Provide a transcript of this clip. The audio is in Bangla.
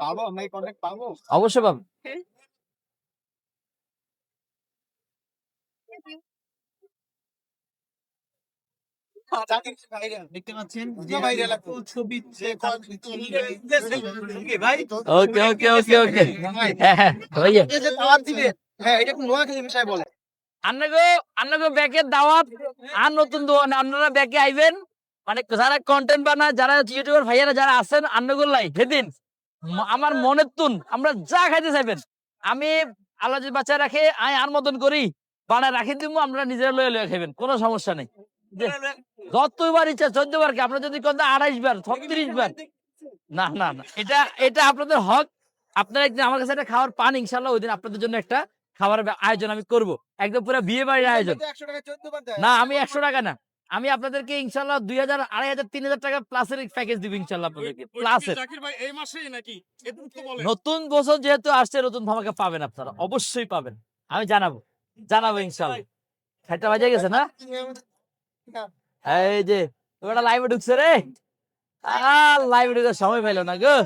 পাবো? আমরা এই কন্ট্যাক্ট পাবো। অবশ্যই পাবেন দেখতে পাচ্ছেন? ছবি ভাই। ওকে ওকে ওকে ওকে হ্যাঁ হ্যাঁ হ্যাঁ এটা নোয়াখালী বিষয় বলে? আন্নাগো আন্নাগো ব্যাকের দাওয়াত। আর নতুন দোকান আপনারা ব্যাকে আইবেন। মানে যারা কন্টেন্ট বানায় যারা ইউটিউবার ভাইয়ারা যারা আছেন আন্নাগোর লাই সেদিন আমার মনের তুন আমরা যা খাইতে চাইবেন। আমি আল্লাহ যদি বাচ্চা রাখে আমি আর মতন করি বানায় রাখি দিব আমরা নিজেরা লয়ে লয়ে খাইবেন কোনো সমস্যা নেই। যতবার ইচ্ছা চোদ্দ বার কি আপনার যদি কথা আড়াইশ বার ছত্রিশ বার। না না না এটা এটা আপনাদের হক। আপনারা একদিন আমার কাছে একটা খাওয়ার পান ইনশাল্লাহ ওই দিন আপনাদের জন্য একটা খাবারের আয়োজন আমি করব। একদম পুরো বিয়ে বাড়ির আয়োজন। না আমি একশো টাকা না। আমি আপনাদেরকে ইনশাল্লাহ দুই হাজার আড়াই হাজার তিন হাজার টাকা প্লাসের প্যাকেজ দিব ইনশাল্লাহ আপনাদেরকে। প্লাসের। এই মাসেই নাকি? নতুন বছর যেহেতু আসছে নতুন ধামাকা পাবেন আপনারা। অবশ্যই পাবেন। আমি জানাব। জানাব ইনশাল্লাহ খাইটা বাজে গেছে না? এই যে তোমরা লাইভে ঢুকছে রে। লাইভে ঢুকে সময় পাইলো না গো।